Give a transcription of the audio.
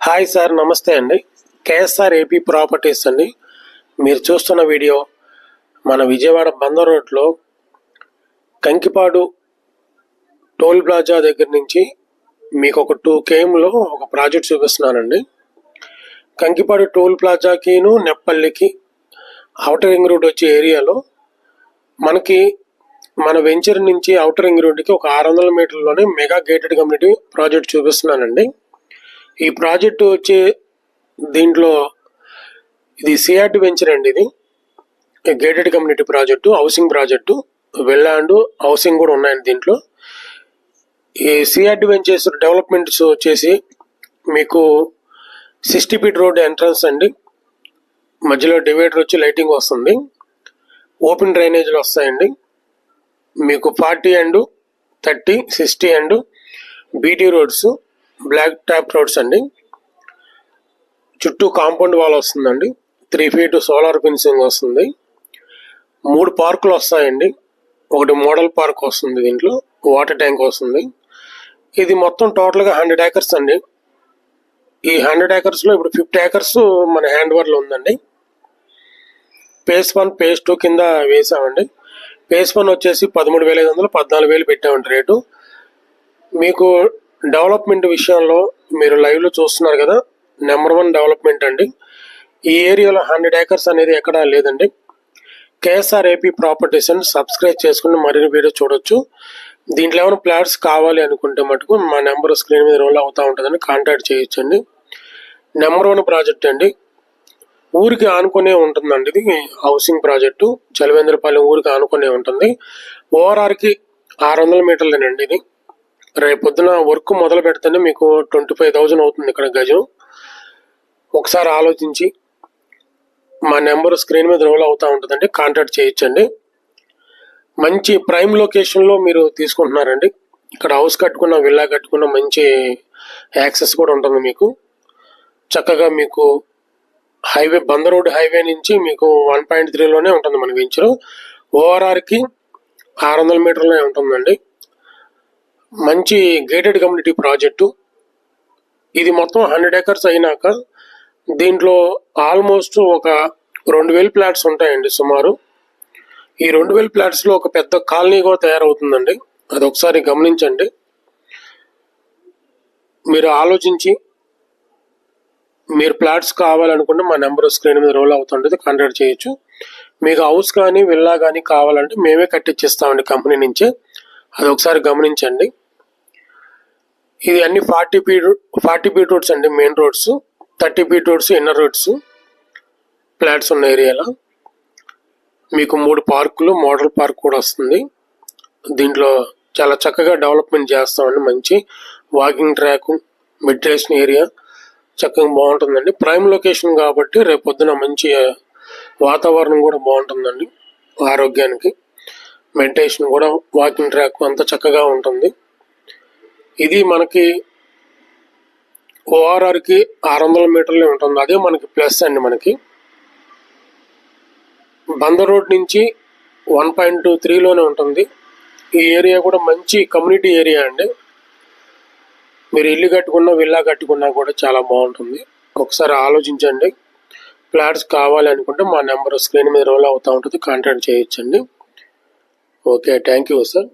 Hi sir నమస్తే అండి. KSR AP properties అండి. మీరు చూస్తున్న వీడియో మన విజయవాడ బందర్ రోడ్లో కంకిపాడు టోల్ ప్లాజా దగ్గర నుంచి మీకు ఒక టూ కేఎంలో ఒక ప్రాజెక్ట్ చూపిస్తున్నానండి. కంకిపాడు టోల్ ప్లాజాకిను నెప్పల్లికి అవుటర్ రింగ్ రోడ్ వచ్చే ఏరియాలో మనకి మన వెంచర్ నుంచి అవుటర్ రింగ్ రోడ్డుకి ఒక ఆరు వందల మీటర్లోనే మెగా గేటెడ్ కమ్యూనిటీ ప్రాజెక్ట్ చూపిస్తున్నానండి. ఈ ప్రాజెక్టు వచ్చి దీంట్లో ఇది సిఆర్టీ వెంచర్ అండి ఇది. Gated community project housing project వెళ్ళాండు housing కూడా ఉన్నాయండి దీంట్లో. ఈ సిఆర్టీ వెంచర్స్ డెవలప్మెంట్స్ వచ్చేసి మీకు సిక్స్టీ ఫీట్ రోడ్ ఎంట్రన్స్ అండి. మధ్యలో డివైడర్ వచ్చి లైటింగ్ వస్తుంది. ఓపెన్ డ్రైనేజీలు వస్తాయండి. మీకు forty and thirty sixty and BT roads black top roads అండి. చుట్టూ కాంపౌండ్ వాల్ వస్తుందండి. త్రీ ఫీట్ సోలార్ ఫెన్సింగ్ వస్తుంది. మూడు పార్కులు వస్తాయండి. ఒకటి మోడల్ పార్క్ వస్తుంది దీంట్లో. వాటర్ ట్యాంక్ వస్తుంది. ఇది మొత్తం టోటల్గా హండ్రెడ్ ఏకర్స్ అండి. ఈ హండ్రెడ్ ఏకర్స్లో ఇప్పుడు ఫిఫ్టీ ఏకర్స్ మన హ్యాండ్ ఓవర్లో ఉందండి. పేస్ వన్ పేస్ టూ కింద వేసామండి. పేస్ వన్ వచ్చేసి పదమూడు వేల ఐదు వందలు పద్నాలుగు వేలు పెట్టామండి రేటు. మీకు డెవలప్మెంట్ విషయంలో మీరు లైవ్లో చూస్తున్నారు కదా నెంబర్ వన్ డెవలప్మెంట్ అండి. ఈ ఏరియాలో హండ్రెడ్ ఏకర్స్ అనేది ఎక్కడా లేదండి. కేఎస్ఆర్ ఏపీ ప్రాపర్టీస్ అని సబ్స్క్రైబ్ చేసుకుని మరిన్ని వీడియో చూడొచ్చు. దీంట్లో ఏమైనా ప్లాట్స్ కావాలి అనుకుంటే మటుకు మా నెంబర్ స్క్రీన్ మీద రోల్ అవుతూ ఉంటుందని కాంటాక్ట్ చేయొచ్చండి. నెంబర్ వన్ ప్రాజెక్ట్ అండి. ఊరికి ఆనుకునే ఉంటుందండి ఇది. Housing project. చలవేంద్రపాలెం ఊరికి ఆనుకునే ఉంటుంది. ఓఆర్ఆర్కి ఆరు వందల మీటర్లేనండి ఇది. రేపు పొద్దున వర్క్ మొదలు పెడితేనే మీకు ట్వంటీ ఫైవ్ థౌజండ్ అవుతుంది ఇక్కడ గజం. ఒకసారి ఆలోచించి మా నెంబర్ స్క్రీన్ మీద రోల్ అవుతూ ఉంటుందండి కాంటాక్ట్ చేయొచ్చండి. మంచి ప్రైమ్ లొకేషన్లో మీరు తీసుకుంటున్నారండి. ఇక్కడ హౌస్ కట్టుకున్న విల్లా కట్టుకున్న మంచి యాక్సెస్ కూడా ఉంటుంది మీకు. చక్కగా మీకు హైవే బంద రోడ్ హైవే నుంచి మీకు వన్ పాయింట్ త్రీలోనే ఉంటుంది మన వెంచరు. ఓఆర్ఆర్కి ఆరు వందల మీటర్లోనే ఉంటుందండి. మంచి గేటెడ్ కమ్యూనిటీ ప్రాజెక్టు. ఇది మొత్తం హండ్రెడ్ ఏకర్స్ అయినాక దీంట్లో ఆల్మోస్ట్ ఒక రెండు వేల ప్లాట్స్ ఉంటాయండి సుమారు. ఈ రెండు వేల ప్లాట్స్లో ఒక పెద్ద కాలనీ కూడా తయారవుతుందండి. అది ఒకసారి గమనించండి. మీరు ఆలోచించి మీరు ప్లాట్స్ కావాలనుకుంటే మా నెంబర్ స్క్రీన్ మీద రోల్ అవుతుంటుంది కాంటాక్ట్ చేయొచ్చు. మీకు హౌస్ కానీ విల్లా కానీ కావాలంటే మేమే కట్టించిస్తామండి కంపెనీ నుంచే. అది ఒకసారి గమనించండి. ఇది అన్ని forty feet forty feet roads అండి main roads. Thirty feet roads inner roads. Flats ఉన్న ఏరియాలో. మీకు మూడు పార్కులు మోడల్ పార్క్ కూడా వస్తుంది. దీంట్లో చాలా చక్కగా డెవలప్మెంట్ చేస్తామండి మంచి వాకింగ్ ట్రాక్ మెడిటేషన్ ఏరియా చక్కగా బాగుంటుందండి. ప్రైమ్ లొకేషన్ కాబట్టి రేపు పొద్దున మంచి వాతావరణం కూడా బాగుంటుందండి ఆరోగ్యానికి. మెడిటేషన్ కూడా వాకింగ్ ట్రాక్ అంతా చక్కగా ఉంటుంది. ఇది మనకి ఓఆర్ఆర్కి ఆరు వందల మీటర్లే ఉంటుంది. అదే మనకి ప్లస్ అండి మనకి. బందర్ రోడ్ నుంచి వన్ పాయింట్ టూ త్రీలోనే ఉంటుంది. ఈ ఏరియా కూడా మంచి కమ్యూనిటీ ఏరియా అండి. మీరు ఇల్లు కట్టుకున్నా విల్లా కట్టుకున్నా కూడా చాలా బాగుంటుంది. ఒకసారి ఆలోచించండి. ఫ్లాట్స్ కావాలి అనుకుంటే మా నెంబర్ స్క్రీన్ మీద రోల్ అవుతూ ఉంటుంది. కాంటాక్ట్ చేయొచ్చండి. Okay thank you sir.